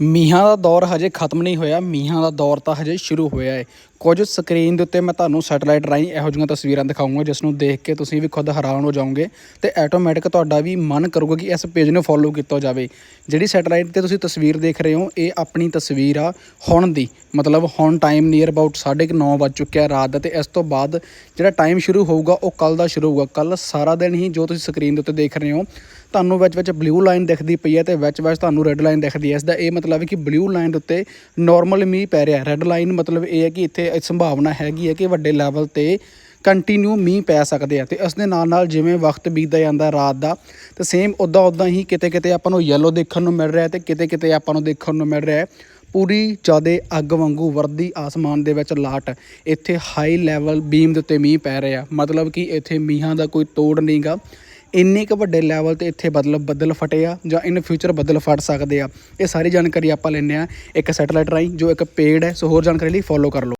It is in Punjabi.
ਮੀਂਹਾਂ ਦਾ ਦੌਰ ਹਜੇ ਖਤਮ ਨਹੀਂ ਹੋਇਆ, ਮੀਂਹਾਂ ਦਾ ਦੌਰ ਤਾਂ ਹਜੇ ਸ਼ੁਰੂ ਹੋਇਆ ਹੈ। ਕੁਝ ਸਕਰੀਨ ਦੇ ਉੱਤੇ ਮੈਂ ਤੁਹਾਨੂੰ ਸੈਟਲਾਈਟ ਰਾਹੀਂ ਇਹੋ ਜਿਹੀਆਂ ਤਸਵੀਰਾਂ ਦਿਖਾਊਂਗਾ, ਜਿਸ ਨੂੰ ਦੇਖ ਕੇ ਤੁਸੀਂ ਵੀ ਖੁਦ ਹੈਰਾਨ ਹੋ ਜਾਓਗੇ ਤੇ ਆਟੋਮੈਟਿਕ ਤੁਹਾਡਾ ਵੀ ਮਨ ਕਰੂਗਾ ਕਿ ਇਸ ਪੇਜ ਨੂੰ ਫੋਲੋ ਕੀਤਾ ਜਾਵੇ। ਜਿਹੜੀ ਸੈਟਲਾਈਟ ਤੇ ਤੁਸੀਂ ਤਸਵੀਰ ਦੇਖ ਰਹੇ ਹੋ, ਇਹ ਆਪਣੀ ਤਸਵੀਰ ਆ ਹੁਣ ਦੀ। ਮਤਲਬ ਹੁਣ ਟਾਈਮ ਨੀਅਰ ਅਬਾਊਟ 9:30 ਵੱਜ ਚੁੱਕਿਆ ਰਾਤ ਦਾ ਤੇ ਇਸ ਤੋਂ ਬਾਅਦ ਜਿਹੜਾ ਟਾਈਮ ਸ਼ੁਰੂ ਹੋਊਗਾ, ਉਹ ਕੱਲ ਦਾ ਸ਼ੁਰੂ ਹੋਊਗਾ। ਕੱਲ ਸਾਰਾ ਦਿਨ ਹੀ ਜੋ ਤੁਸੀਂ ਸਕਰੀਨ ਦੇ ਉੱਤੇ ਦੇਖ ਰਹੇ ਹੋ ਤੁਹਾਨੂੰ ਵਿੱਚ ਵਿੱਚ ਬਲੂ ਲਾਈਨ ਦਿਖਦੀ ਪਈ ਹੈ ਤੇ ਵਿੱਚ ਵਿੱਚ ਤੁਹਾਨੂੰ ਰੈੱਡ ਲਾਈਨ ਦਿਖਦੀ ਹੈ। ਇਸ ਦਾ ਇਹ ਮਤਲਬ ਹੈ ਕਿ ਬਲੂ ਲਾਈਨ ਦੇ ਉੱਤੇ ਨਾਰਮਲ ਮੀਂਹ ਪੈ ਰਿਹਾ ਰੈੱਡ ਲਾਈਨ ਮਤਲਬ ਇਹ ਹੈ ਕਿ ਇੱਥੇ ਸੰਭਾਵਨਾ ਹੈਗੀ ਹੈ ਕਿ ਵੱਡੇ ਲੈਵਲ ਤੇ ਕੰਟੀਨਿਊ ਮੀਂਹ ਪੈ ਸਕਦੇ ਆ ਤੇ ਇਸ ਦੇ ਨਾਲ ਨਾਲ ਜਿਵੇਂ ਵਕਤ ਬੀਤਦਾ ਜਾਂਦਾ ਰਾਤ ਦਾ, ਤੇ ਸੇਮ ਉਦਾਂ ਉਦਾਂ ਹੀ ਕਿਤੇ ਕਿਤੇ ਆਪਾਂ ਨੂੰ ਯੈਲੋ ਦੇਖਣ ਨੂੰ ਮਿਲ ਰਿਹਾ ਤੇ ਕਿਤੇ ਕਿਤੇ ਆਪਾਂ ਨੂੰ ਦੇਖਣ ਨੂੰ ਮਿਲ ਰਿਹਾ ਪੂਰੀ ਜ਼ਿਆਦੇ ਅੱਗ ਵਾਂਗੂ ਵਰਦੀ ਆਸਮਾਨ ਦੇ ਵਿੱਚ ਲਾਟ ਇੱਥੇ ਹਾਈ ਲੈਵਲ ਬੀਮ ਦੇ ਉੱਤੇ ਮੀਂਹ ਪੈ ਰਿਹਾ ਮਤਲਬ ਕਿ ਇੱਥੇ ਮੀਂਹਾਂ ਦਾ ਕੋਈ ਤੋੜ ਨਹੀਂਗਾ ਇੰਨੇ ਕੁ ਵੱਡੇ ਲੈਵਲ ਤੇ ਇੱਥੇ ਬਦਲ ਬੱਦਲ ਫਟੇ ਆ ਜਾਂ ਇਨ ਫਿਊਚਰ ਬੱਦਲ ਫਟ ਸਕਦੇ ਆ। ਇਹ ਸਾਰੀ ਜਾਣਕਾਰੀ ਆਪਾਂ ਲੈਂਦੇ ਆ ਇੱਕ ਸੈਟੇਲਾਈਟ ਰਾਹੀਂ, ਜੋ ਇੱਕ ਪੇਡ ਹੈ, ਸੋ ਹੋਰ ਜਾਣਕਾਰੀ ਲਈ ਫੋਲੋ ਕਰ ਲਓ।